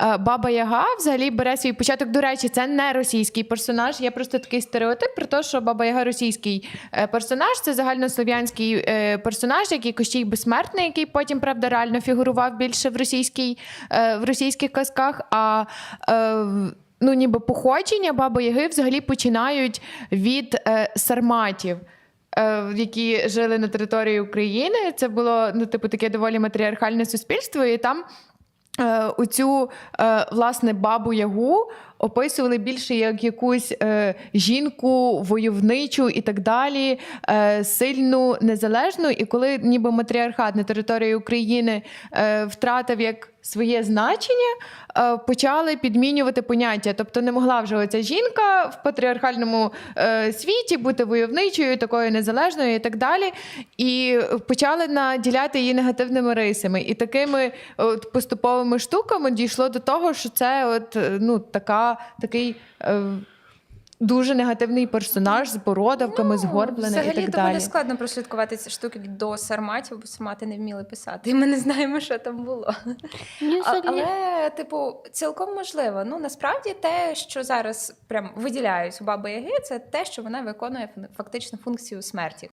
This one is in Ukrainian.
е, Баба Яга взагалі бере свій початок. До речі, це не російський персонаж. Є просто такий стереотип про те, що Баба Яга російський е, персонаж. Це загальнослов'янський е, персонаж, який Кощій безсмертний, який потім правда реально фігурував більше в російській в російських казках. А ну, ніби походження Баби Яги взагалі починають від сарматів. Які жили на території України, це було ну, типу, таке доволі матріархальне суспільство, і там е, цю е, власне бабу Ягу описували більше як якусь е, жінку войовничу і так далі, сильну, незалежну. І коли ніби матріархат на території України втратив як своє значення, е, почали підмінювати поняття. Тобто не могла вже оця жінка в патріархальному е, світі бути войовничою, такою незалежною і так далі. І почали наділяти її негативними рисами. І такими от, поступовими штуками дійшло до того, що це от, е, ну, така, такий. Дуже негативний персонаж з бородавками, ну, з Ну, Взагалі так доволі далі. складно прослідкувати ці штуки до сарматів, бо сармати не вміли писати. І ми не знаємо, що там було. А, але, типу, цілком можливо. Ну насправді те, що зараз прям виділяють у Баби Яги, це те, що вона виконує фактично функцію смерті.